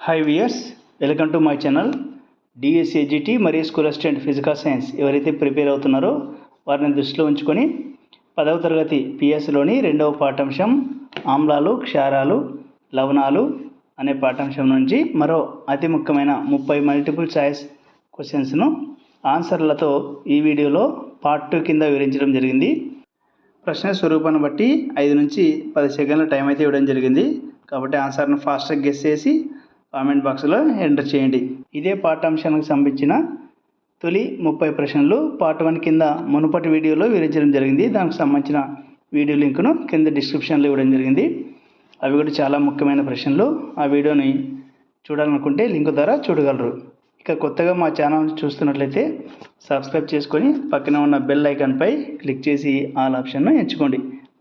Hi viewers welcome to my channel డిఎస్ఏజిటి మరియు school assistant physical science ఎవరైతే prepare అవుతున్నారో వారిని దృష్టిలో ఉంచుకొని పదవ తరగతి పిఎస్లోని రెండవ పాఠాంశం ఆమ్లాలు క్షారాలు లవణాలు అనే పాఠాంశం నుంచి మరో అతి ముఖ్యమైన ముప్పై మల్టిపుల్ చాయిస్ క్వశ్చన్స్ను ఆన్సర్లతో ఈ వీడియోలో పార్ట్ టూ కింద వివరించడం జరిగింది. ప్రశ్న స్వరూపాన్ని బట్టి ఐదు నుంచి పది సెకండ్ల టైం అయితే ఇవ్వడం జరిగింది. కాబట్టి ఆన్సర్ను ఫాస్ట్గా గెస్ చేసి కామెంట్ బాక్స్లో ఎంటర్ చేయండి. ఇదే పాఠాంశానికి సంబంధించిన తొలి ముప్పై ప్రశ్నలు పార్ట్ వన్ కింద మునుపటి వీడియోలో వివరించడం జరిగింది. దానికి సంబంధించిన వీడియో లింక్ను కింద డిస్క్రిప్షన్లో ఇవ్వడం జరిగింది. అవి కూడా చాలా ముఖ్యమైన ప్రశ్నలు. ఆ వీడియోని చూడాలనుకుంటే లింక్ ద్వారా చూడగలరు. ఇక కొత్తగా మా ఛానల్ చూస్తున్నట్లయితే సబ్స్క్రైబ్ చేసుకొని పక్కన ఉన్న బెల్ ఐకాన్పై క్లిక్ చేసి ఆల్ ఆప్షన్ను ఎంచుకోండి.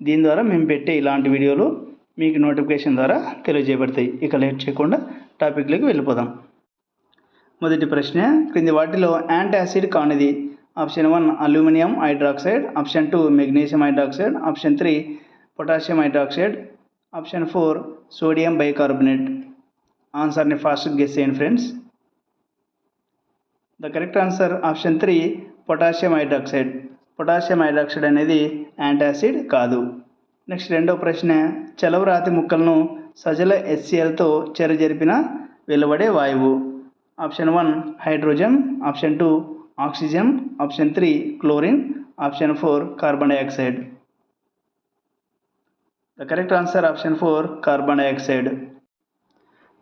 దీని ద్వారా మేము పెట్టే ఇలాంటి వీడియోలు మీకు నోటిఫికేషన్ ద్వారా తెలియజేయబడతాయి. ఇక లేట్ చేయకుండా టాపిక్లోకి వెళ్ళిపోదాం. మొదటి ప్రశ్న క్రింది వాటిలో యాంటాసిడ్ కానిది. Option one aluminium hydroxide option two magnesium hydroxide option three potassium hydroxide option four sodium bicarbonate ఆన్సర్ని ఫాస్ట్ గెస్ చేయండి friends the correct answer option three potassium hydroxide potassium hydroxide అనేది యాంటాసిడ్ కాదు. నెక్స్ట్ రెండో ప్రశ్న చలవరాతి ముక్కలను సజల ఎస్సిఎల్తో చెర జరిపిన వెలువడే వాయువు. Option one hydrogen option two oxygen option three chlorine option four carbon dioxide. The correct answer option four carbon dioxide.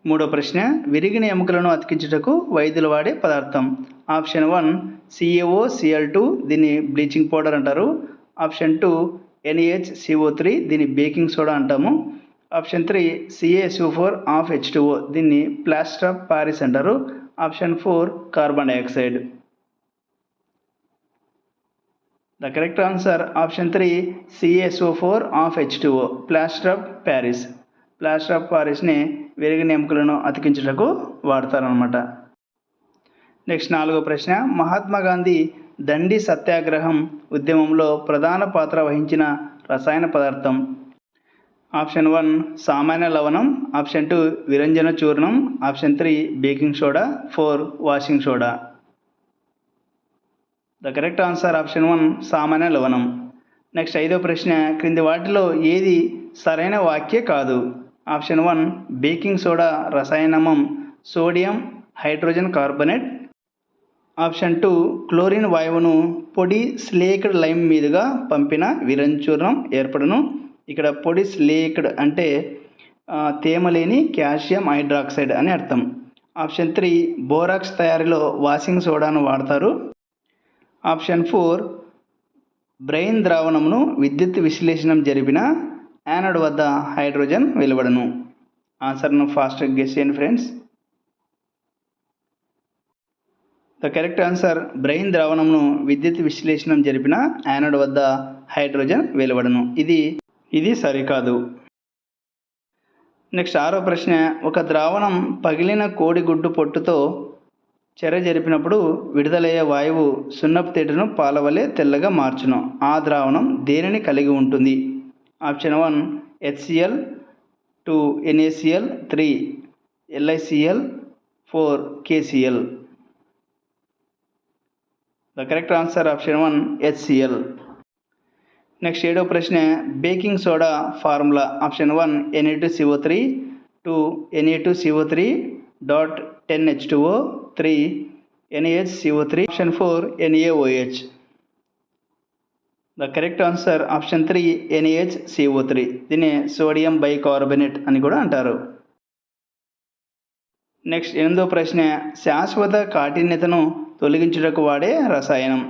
మూడో ప్రశ్న విరిగిన ఎముకలను అతికించుటకు వైద్యులు వాడే పదార్థం. Option one CAO CL two దీన్ని బ్లీచింగ్ పౌడర్ అంటారు. Option two NAH CO three దీన్ని బేకింగ్ సోడా అంటాము. Option three CASO four of H two O దీన్ని ప్లాస్టర్ ఆఫ్ పారిస్ అంటారు. Option four carbon dioxide. The correct answer option three CSO four of H two O plaster of Paris. Plaster of పారిస్ని విరిగిన ఎముకలను అతికించుటకు వాడతారనమాట next నాలుగో ప్రశ్న మహాత్మా గాంధీ దండి సత్యాగ్రహం ఉద్యమంలో ప్రధాన పాత్ర వహించిన రసాయన పదార్థం. ఆప్షన్ వన్ సామాన్య లవణం. ఆప్షన్ టూ విరంజన చూర్ణం. Option three baking soda. Four washing soda. The correct answer option one సామాన్య లవణం. నెక్స్ట్ ఐదో ప్రశ్న క్రింది వాటిలో ఏది సరైన వాక్య కాదు? Option one baking soda రసాయనమం sodium hydrogen carbonate. Option two chlorine వాయువును పొడి స్లేక్డ్ లైమ్ మీదుగా పంపిన విరంచూర్ణం ఏర్పడును. ఇక్కడ పొడి స్లేక్డ్ అంటే తేమ లేని కాల్షియం హైడ్రాక్సైడ్ అని అర్థం. ఆప్షన్ త్రీ బోరాక్స్ తయారీలో వాషింగ్ సోడాను వాడతారు. ఆప్షన్ ఫోర్ బ్రెయిన్ ద్రావణమును విద్యుత్ విశ్లేషణం జరిపిన యానడ్ వద్ద హైడ్రోజన్ వెలువడను. ఆన్సర్ను ఫాస్ట్గా గెస్ చేయండి friends. The correct answer brine ద్రావణమును విద్యుత్ విశ్లేషణం జరిపిన యానడ్ వద్ద హైడ్రోజన్ వెలువడను. ఇది ఇది సరికాదు. నెక్స్ట్ ఆరో ప్రశ్న ఒక ద్రావణం పగిలిన కోడిగుడ్డు పొట్టుతో చెర జరిపినప్పుడు విడుదలయ్యే వాయువు సున్నపు తేటను పాలవలే తెల్లగా మార్చును. ఆ ద్రావణం దేనిని కలిగి ఉంటుంది? Option one HCL two NACL three LICL four KCL. The correct answer option one HCL. Next ఏడో ప్రశ్న baking soda formula option one NA two CO three two NA two CO three dot ten H two O three NAH CO three option four NAOH the correct answer option three NAH CO three దీన్ని sodium bicarbonate అని కూడా అంటారు. Next ఎనిమిదో ప్రశ్న శాశ్వత కాఠిన్యతను తొలగించుటకు వాడే రసాయనం.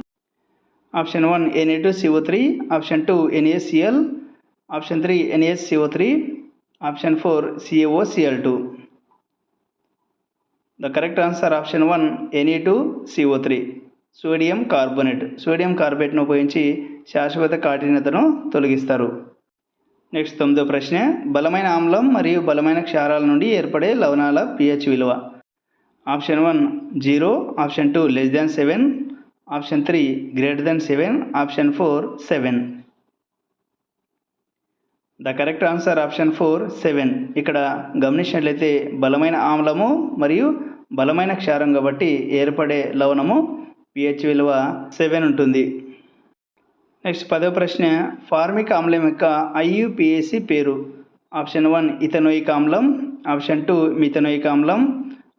Option one NA two CO three option two NACL option three NAS CO three option four CAO CL two. The correct answer option one NA two CO three. Sodium carbonate. Sodium కార్బోనేట్ను ఉపయోగించి శాశ్వత కాఠిన్యతను తొలగిస్తారు. Next తొమ్మిదో ప్రశ్న. బలమైన ఆమ్లం మరియు బలమైన క్షారాల నుండి ఏర్పడే లవణాల పిహెచ్ విలువ. Option one zero option two less than seven option three greater than seven option four seven. The correct answer option four seven. ఇక్కడ గమనించినట్లయితే బలమైన ఆమ్లము మరియు బలమైన క్షారం కాబట్టి ఏర్పడే లవణము పిహెచ్ విలువ సెవెన్ ఉంటుంది. నెక్స్ట్ పదవ ప్రశ్న ఫార్మిక్ ఆమ్లం యొక్క ఐయుపిఏసి పేరు. ఆప్షన్ వన్ ఇథనోయిక్ ఆమ్లం ఆప్షన్ టూ మిథనోయిక్ ఆమ్లం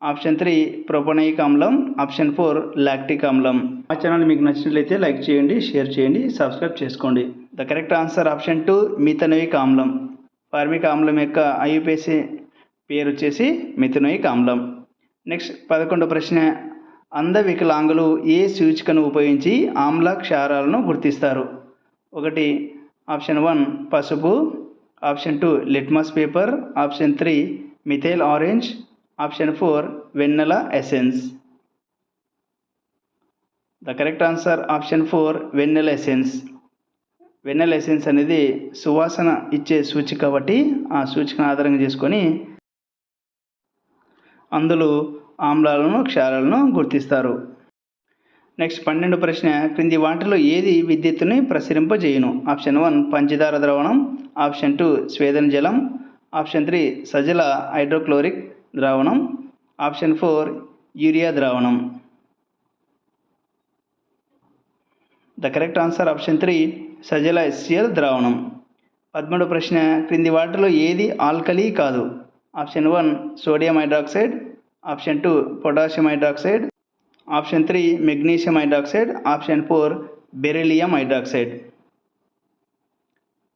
ఆప్షన్ త్రీ ప్రొపనైక్ ఆమ్లం ఆప్షన్ ఫోర్ లాక్టిక్ ఆమ్లం. మా ఛానల్ మీకు నచ్చినట్లయితే లైక్ చేయండి షేర్ చేయండి సబ్స్క్రైబ్ చేసుకోండి. The correct answer option two methanoic ఆమ్లం. ఫార్మిక్ ఆమ్లం యొక్క ఐయుపిఏసి పేరు వచ్చేసి మిథనోయిక్ ఆమ్లం. నెక్స్ట్ పదకొండో ప్రశ్న. అంధ వికలాంగులు ఏ సూచికను ఉపయోగించి ఆమ్ల క్షారాలను గుర్తిస్తారు? ఒకటి ఆప్షన్ వన్ పసుపు. Option two litmus paper. Option three methyl orange. Option four vanilla essence. The correct answer option four vanilla essence. Vanilla essence అనేది సువాసన ఇచ్చే సూచిక కాబట్టి ఆ సూచికను ఆధారంగా చేసుకొని అందులో ఆమ్లాలను క్షారాలను గుర్తిస్తారు. నెక్స్ట్ పన్నెండు ప్రశ్న క్రింది వాటిలో ఏది విద్యుత్తుని ప్రసరింపజేయును? ఆప్షన్ వన్ పంచదార ద్రావణం. ఆప్షన్ టూ స్వేదన జలం. ఆప్షన్ త్రీ సజల హైడ్రోక్లోరిక్ ద్రావణం. ఆప్షన్ ఫోర్ యూరియా ద్రావణం. The correct answer option three సజల SCL ద్రావణం. పదమూడు ప్రశ్న క్రింది వాటిలో ఏది ఆల్కలీ కాదు? Option one sodium hydroxide option two potassium hydroxide option three magnesium hydroxide option four beryllium hydroxide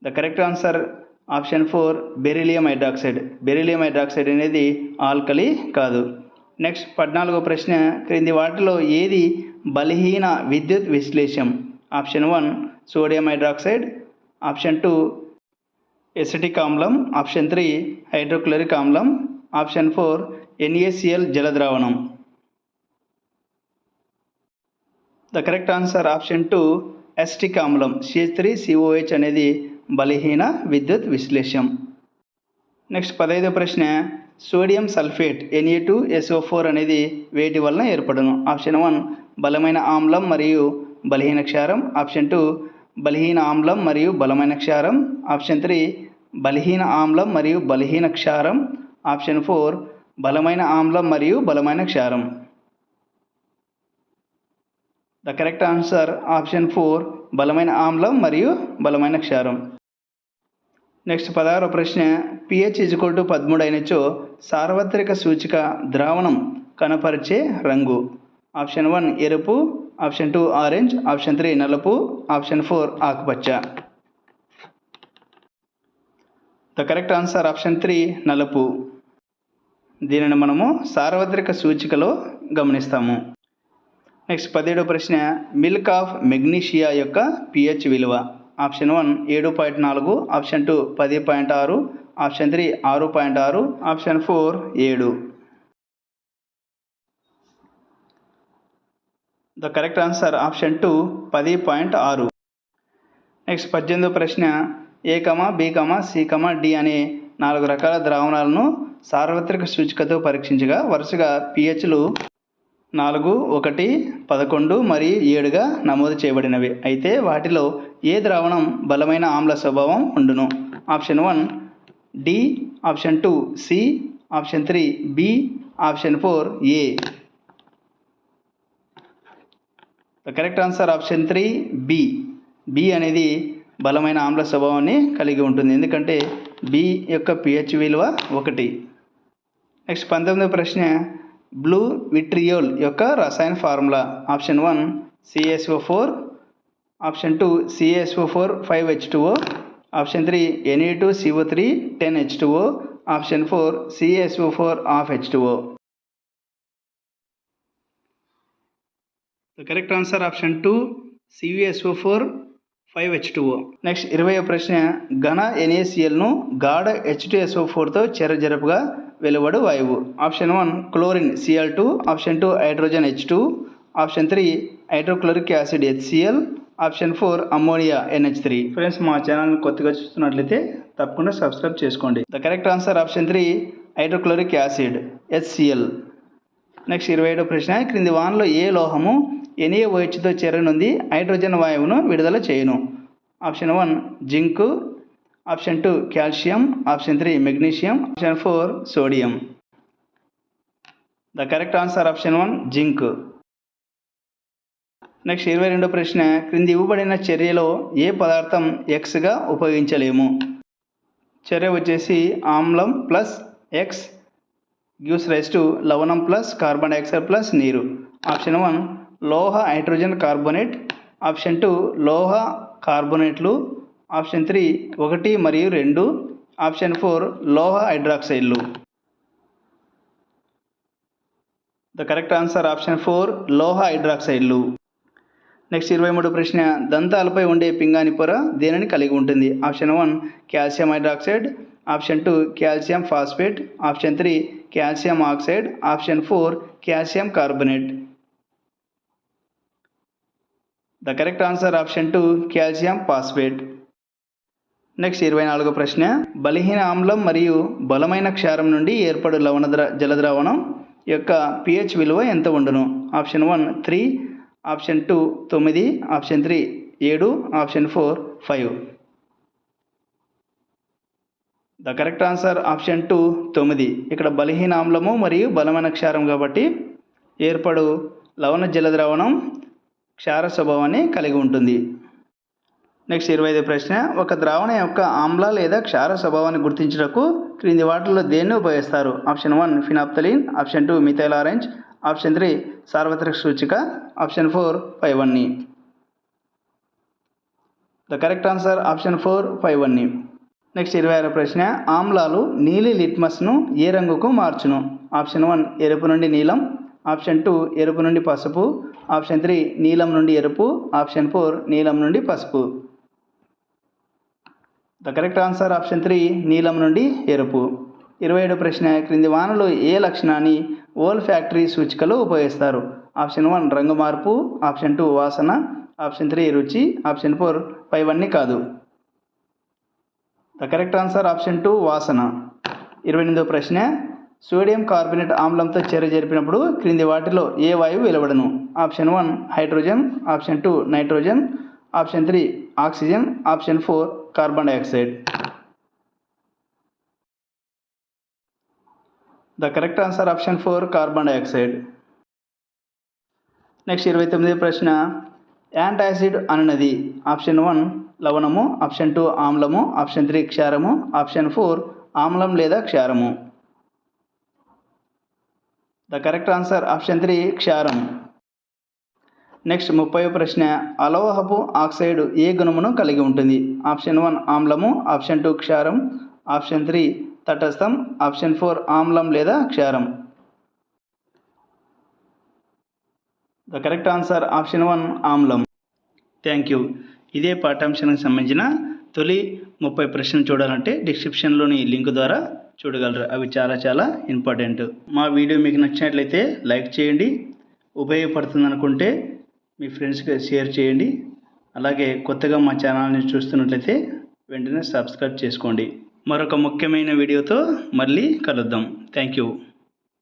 the correct answer option four beryllium hydroxide. Beryllium hydroxide అనేది alkali కాదు. Next పద్నాలుగో ప్రశ్న క్రింది వాటిలో ఏది బలహీన విద్యుత్ విశ్లేషం? Option one sodium hydroxide. Option two acetic ఆమ్లం. ఆప్షన్ త్రీ హైడ్రోక్లోరిక్ ఆమ్లం. Option four NaCl జలద్రావణం. The correct answer option two acetic ఆమ్లం. సిహెచ్ త్రీ సిఓహెచ్ అనేది బలహీన విద్యుత్ విశ్లేషం. నెక్స్ట్ పదహైదో ప్రశ్న sodium sulphate NA two SO four అనేది వేటి వలన ఏర్పడును? ఆప్షన్ వన్ బలమైన ఆమ్లం మరియు బలహీన క్షారం. ఆప్షన్ టూ బలహీన ఆమ్లం మరియు బలమైన క్షారం. ఆప్షన్ త్రీ బలహీన ఆమ్లం మరియు బలహీన క్షారం. ఆప్షన్ ఫోర్ బలమైన ఆమ్లం మరియు బలమైన క్షారం. The correct answer option four బలమైన ఆమ్లం మరియు బలమైన క్షారం. నెక్స్ట్ పదహారో ప్రశ్న పిహెచ్ ఇజుకోల్ టు పదమూడు అయినచో సార్వత్రిక సూచిక ద్రావణం కనపరిచే రంగు. ఆప్షన్ వన్ ఎరుపు. Option two orange option three నలుపు. ఆప్షన్ ఫోర్ ఆకుపచ్చ. The correct answer option three నలుపు. దీనిని మనము సార్వత్రిక సూచికలో గమనిస్తాము. నెక్స్ట్ పదిహేడో ప్రశ్న మిల్క్ ఆఫ్ మెగ్నీషియా యొక్క పిహెచ్ విలువ. ఆప్షన్ వన్ ఏడు పాయింట్ నాలుగు ఆప్షన్ టూ పది పాయింట్ ఆరు ఆప్షన్ త్రీ ఆరు పాయింట్ ఆరు ఆప్షన్ ఫోర్ ఏడు. The correct answer option two పది పాయింట్ ఆరు. నెక్స్ట్ పద్దెనిమిదో ప్రశ్న A comma B comma C comma D అనే నాలుగు రకాల ద్రావణాలను సార్వత్రిక సూచికతో పరీక్షించగా వరుసగా పిహెచ్లు నాలుగు ఒకటి పదకొండు మరియు ఏడుగా నమోదు చేయబడినవి. అయితే వాటిలో ఏ ద్రావణం బలమైన ఆమ్ల స్వభావం ఉండును? Option one D. Option two C. Option three B. Option four A. The correct answer option three B. B అనేది బలమైన ఆమ్ల స్వభావాన్ని కలిగి ఉంటుంది. ఎందుకంటే బి యొక్క పిహెచ్ విలువ ఒకటి. నెక్స్ట్ పంతొమ్మిది ప్రశ్న బ్లూ విట్రియోల్ యొక్క రసాయన formula. Option one CSO four option two CSO four five H two O option three NA two CO three ten H two O option four CSO four of H two O the correct answer option two CVSO four five H two O next ఇరవై ప్రశ్న ఘన ఎన్ఏసిఎల్ను గాఢ H two SO ఫోర్తో చెరజరపుగా వెలువడు వాయువు. Option one chlorine CL two option two hydrogen H two option three hydrochloric acid HCL option four ammonia NH three friends మా ఛానల్ని కొత్తగా చూస్తున్నట్లయితే తప్పకుండా సబ్స్క్రైబ్ చేసుకోండి. The correct answer option three hydrochloric acid HCL next ఇరవై ఏడో ప్రశ్న. క్రింది వానలో ఏ లోహము ఎనియ ఓహెచ్తో చేరనుంది? హైడ్రోజన్ వాయువును విడుదల చేయును. Option one zinc. Option two calcium. Option three magnesium. Option four sodium. The correct answer option one zinc. Next ఇరవై రెండో ప్రశ్న క్రింది ఇవ్వబడిన చర్యలో ఏ పదార్థం ఎక్స్గా ఉపయోగించలేము? చర్య వచ్చేసి ఆమ్లం plus X gives rise to లవణం plus carbon dioxide plus నీరు. ఆప్షన్ వన్ లోహ హైడ్రోజన్ కార్బోనేట్. ఆప్షన్ టూ లోహ కార్బోనేట్లు ఆప్షన్ త్రీ ఒకటి మరియు రెండు. ఆప్షన్ ఫోర్ లోహ హైడ్రాక్సైడ్లు. The correct answer option four లోహ హైడ్రాక్సైడ్లు. నెక్స్ట్ ఇరవై మూడు ప్రశ్న దంతాలపై ఉండే పింగాణి పొర దేనిని కలిగి ఉంటుంది? Option one calcium hydroxide. Option two calcium phosphate. Option three calcium oxide. Option four calcium carbonate. The correct answer option two calcium phosphate. Next ఇరవై నాలుగో ప్రశ్న. బలహీన ఆమ్లం మరియు బలమైన క్షారం నుండి ఏర్పడు లవణ ద్ర జలద్రావణం యొక్క పిహెచ్ విలువ ఎంత ఉండును? Option one three option two తొమ్మిది ఆప్షన్ త్రీ ఏడు option four five. The correct answer option two తొమ్మిది. ఇక్కడ బలహీన ఆమ్లము మరియు బలమైన క్షారం కాబట్టి ఏర్పడు లవణ జలద్రావణం క్షార స్వభావాన్ని కలిగి ఉంటుంది. నెక్స్ట్ ఇరవై ఐదు ప్రశ్న ఒక ద్రావణం యొక్క ఆమ్ల లేదా క్షార స్వభావాన్ని గుర్తించుటకు క్రింది వాటిల్లో దేన్ని ఉపయోగిస్తారు? Option one phenolphthalein. Option two methyl orange. Option three సార్వత్రిక సూచిక. ఆప్షన్ ఫోర్ ఫైవ్ వన్ని the correct answer option four five వన్ని నెక్స్ట్ ఇరవై ఆరు ప్రశ్న ఆమ్లాలు నీలి లిట్మస్ను ఏ రంగుకు మార్చును? ఆప్షన్ వన్ ఎరుపు నుండి నీలం. ఆప్షన్ టూ ఎరుపు నుండి పసుపు. ఆప్షన్ త్రీ నీలం నుండి ఎరుపు. ఆప్షన్ ఫోర్ నీలం నుండి పసుపు. The correct answer option three నీలం నుండి ఎరుపు. ఇరవై ఏడు ప్రశ్న క్రింది వానలో ఏ లక్షణాన్ని ఓల్ ఫ్యాక్టరీ సూచికలో ఉపయోగిస్తారు? ఆప్షన్ వన్ రంగు మార్పు. ఆప్షన్ టూ వాసన. ఆప్షన్ త్రీ రుచి. ఆప్షన్ ఫోర్ పైవన్నీ కాదు. The correct answer option two వాసన. ఇరవై ఎనిమిదో ప్రశ్న సోడియం కార్బోనేట్ ఆమ్లంతో చర్య జరిపినప్పుడు క్రింది వాటిలో ఏ వాయువు వెలువడను? Option one hydrogen. Option two nitrogen. Option three oxygen. Option four carbon dioxide the correct answer option four carbon dioxide next ఇరవై తొమ్మిది ప్రశ్న. యాంటాసిడ్ అనున్నది ఆప్షన్ వన్ లవణము. ఆప్షన్ టూ ఆమ్లము. ఆప్షన్ త్రీ క్షారము. ఆప్షన్ ఫోర్ ఆమ్లం లేదా క్షారము. The correct answer option three క్షారం. Next ముప్పై ప్రశ్న. అలోహపు ఆక్సైడ్ ఏ గుణమును కలిగి ఉంటుంది? ఆప్షన్ వన్ ఆమ్లము ఆప్షన్ టూ క్షారం ఆప్షన్ త్రీ తటస్థం ఆప్షన్ ఫోర్ ఆమ్లం లేదా క్షారం. The correct answer option one ఆమ్లం. Thank you. ఇదే పాఠ్యాంశానికి సంబంధించిన తొలి ముప్పై ప్రశ్నలు చూడాలంటే డిస్క్రిప్షన్లోని లింక్ ద్వారా చూడగలరు. అవి చాలా చాలా ఇంపార్టెంట్. మా వీడియో మీకు నచ్చినట్లయితే లైక్ చేయండి. ఉపయోగపడుతుంది అనుకుంటే మీ ఫ్రెండ్స్కి షేర్ చేయండి. అలాగే కొత్తగా మా ఛానల్ని చూస్తున్నట్లయితే వెంటనే సబ్స్క్రైబ్ చేసుకోండి. మరొక ముఖ్యమైన వీడియోతో మళ్ళీ కలుద్దాం. Thank you